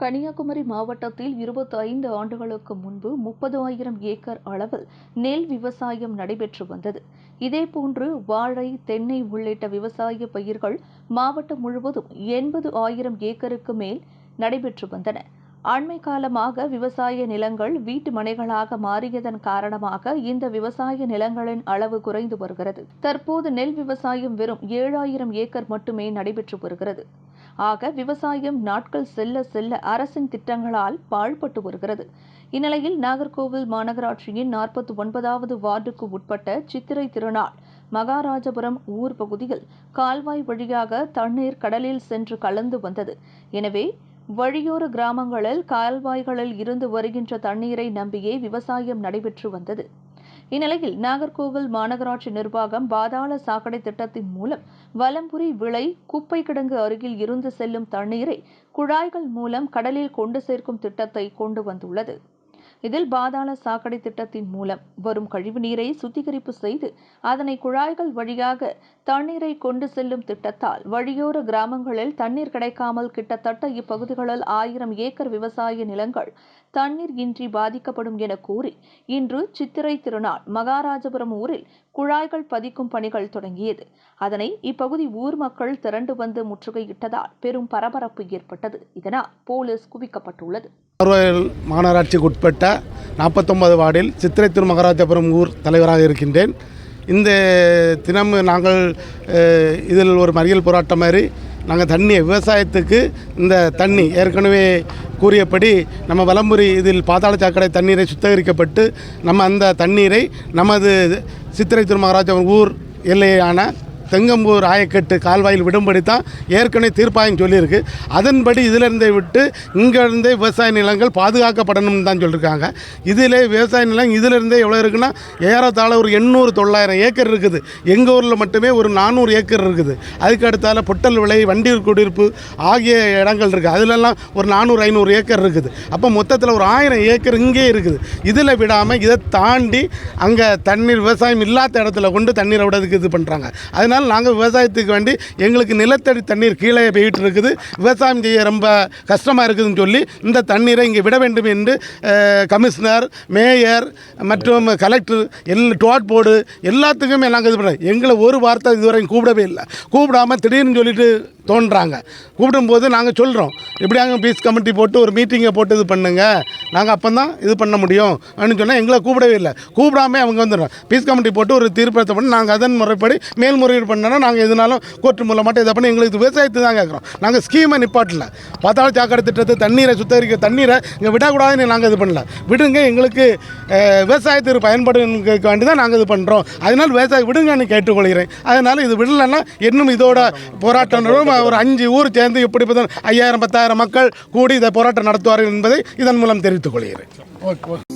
கன்னியாகுமரி மாவட்டத்தில் இருபத்தி ஐந்து ஆண்டுகளுக்கு முன்பு முப்பது ஆயிரம் ஏக்கர் அளவில் நெல் விவசாயம் நடைபெற்று வந்தது. இதேபோன்று வாழை தென்னை உள்ளிட்ட விவசாய பயிர்கள் மாவட்டம் முழுவதும் எண்பது ஆயிரம் ஏக்கருக்கு மேல் நடைபெற்று வந்தன. அண்மை காலமாக விவசாய நிலங்கள் வீட்டு மனைகளாக மாறியதன் காரணமாக இந்த விவசாய நிலங்களின் அளவு குறைந்து வருகிறது. தற்போது நெல் விவசாயம் வெறும் ஏழாயிரம் ஏக்கர் மட்டுமே நடைபெற்று வருகிறது. ஆக விவசாயம் நாட்கள் செல்ல செல்ல அரசின் திட்டங்களால் பாழ்பட்டு வருகிறது. இந்நிலையில் நாகர்கோவில் மாநகராட்சியின் நாற்பத்தி ஒன்பதாவது வார்டுக்கு உட்பட்ட சித்திரை திருநாள் மகாராஜபுரம் ஊர் பகுதியில் கால்வாய் வழியாக தண்ணீர் கடலில் சென்று கலந்து வந்தது. எனவே வழியோர கிராமங்களில் கால்வாய்களில் இருந்து வருகின்ற தண்ணீரை நம்பியே விவசாயம் நடைபெற்று வந்தது. இந்நிலையில் நாகர்கோவில் மாநகராட்சி நிர்வாகம் பாதாள சாக்கடை திட்டத்தின் மூலம் வலம்புரி விளை குப்பை கிடங்கு அருகில் இருந்து செல்லும் தண்ணீரை குழாய்கள் மூலம் கடலில் கொண்டு சேர்க்கும் திட்டத்தை கொண்டு வந்துள்ளது. இதில் பாதாள சாக்கடை திட்டத்தின் மூலம் வரும் கழிவுநீரை சுத்திகரிப்பு செய்து அதனை குழாய்கள் வழியாக தண்ணீரை கொண்டு செல்லும் திட்டத்தால் வழியோர கிராமங்களில் தண்ணீர் கிடைக்காமல் கிட்டத்தட்ட இப்பகுதிகளில் ஆயிரம் ஏக்கர் விவசாய நிலங்கள் தண்ணீர் இன்றி பாதிக்கப்படும் என கூறி இன்று சித்திரை திருநாள் மகாராஜபுரம் ஊரில் குழாய்கள் பதிக்கும் பணிகள் தொடங்கியது. அதனை இப்பகுதி ஊர் மக்கள் திரண்டு வந்து முற்றுகையிட்டதால் பெரும் பரபரப்பு ஏற்பட்டது. இதனால் போலீஸ் குவிக்கப்பட்டுள்ளது. நாகர்கோவில் மாநகராட்சிக்கு உட்பட்ட நாற்பத்தொம்பது வார்டில் சித்திரை திருமகராஜபுரம் ஊர் தலைவராக இருக்கின்றேன். இந்த தினம் நாங்கள் இதில் ஒரு மறியல் போராட்டம் மாதிரி நாங்கள் தண்ணி விவசாயத்துக்கு இந்த தண்ணி ஏற்கனவே கூறியபடி நம்ம வலம்புரி இதில் பாதாள சாக்கடை தண்ணீரை சுத்திகரிக்கப்பட்டு நம்ம அந்த தண்ணீரை நமது சித்திரை திருமகராஜபுரம் ஊர் எல்லையான தெங்கம்பூர் ஆயக்கட்டு கால்வாயில் விடும்படி தான் ஏற்கனவே தீர்ப்பாயம் சொல்லியிருக்கு. அதன்படி இதிலிருந்தே விட்டு இங்கேருந்தே விவசாய நிலங்கள் பாதுகாக்கப்படணும்னு தான் சொல்லியிருக்காங்க. இதில் விவசாய நிலம் இதிலிருந்தே எவ்வளோ இருக்குன்னா ஏறத்தாழ ஒரு எண்ணூறு தொள்ளாயிரம் ஏக்கர் இருக்குது. எங்கள் ஊரில் மட்டுமே ஒரு நானூறு ஏக்கர் இருக்குது. அதுக்கு அடுத்தால பொட்டல் விலை வண்டியூர் குடியிருப்பு ஆகிய இடங்கள் இருக்குது. அதிலெல்லாம் ஒரு நானூறு ஐநூறு ஏக்கர் இருக்குது. அப்போ மொத்தத்தில் ஒரு ஆயிரம் ஏக்கர் இங்கே இருக்குது. இதில் விடாமல் இதை தாண்டி அங்கே தண்ணீர் விவசாயம் இல்லாத இடத்துல கொண்டு தண்ணீரை விடறதுக்கு இது பண்ணுறாங்க அதனால் நாங்கள் விவசாயத்துக்கு வேண்டி எங்களுக்கு நிலத்தடி தண்ணீர் கீழே போயிட்டு இருக்குது விவசாயம் செய்ய ரொம்ப கஷ்டமாக இருக்குதுன்னு சொல்லி இந்த தண்ணீரை இங்கே விட வேண்டும் என்று கமிஷனர் மேயர் மற்றும் கலெக்டர் எல் டோட் போர்டு எல்லாத்துக்குமே நாங்கள் இது பண்ணுறோம் எங்களை ஒரு வார்த்தை இதுவரையும் கூப்பிடவே இல்லை. கூப்பிடாம திடீர்னு சொல்லிட்டு தோன்றாங்க. கூப்பிடும்போது நாங்கள் சொல்கிறோம் எப்படியாங்க பீஸ் கமிட்டி போட்டு ஒரு மீட்டிங்கை போட்டு இது பண்ணுங்கள் நாங்கள் அப்போ தான் இது பண்ண முடியும். அப்படின்னு சொன்னால் எங்களை கூப்பிடவே இல்லை. கூப்பிடாமே அவங்க வந்துடுறோம் பீஸ் கமிட்டி போட்டு ஒரு தீர்ப்பத்தை பண்ணி நாங்கள் அதன் முறைப்படி மேல்முறையீடு பண்ணோன்னா நாங்கள் எதுனாலும் கோர்ட்டு மூலமாட்டம் இதை பண்ணி எங்களுக்கு விவசாயத்தை தான் கேட்குறோம். நாங்கள் ஸ்கீமை நிப்பாட்டில். பாத்தாள சாக்கடை திட்டத்தை தண்ணீரை சுத்தரிக்க தண்ணீரை இங்கே விடக்கூடாதுன்னு நாங்கள் இது பண்ணல. விடுங்க எங்களுக்கு விவசாயத்திற்கு விவசாயத்துக்கு வேண்டி தான் நாங்கள் இது பண்ணுறோம் அதனால் விவசாயம் விடுங்கன்னு கேட்டுக்கொள்கிறேன். அதனால் இது விடலைன்னா இன்னும் இதோட போராட்டம் ஒரு அஞ்சு ஊர் சேர்ந்து இப்படி ஐயாயிரம் பத்தாயிரம் மக்கள் கூடி இதை போராட்டம் நடத்துவார்கள் என்பதை இதன் மூலம் தெரிவித்துக் கொள்கிறேன். ஓகே.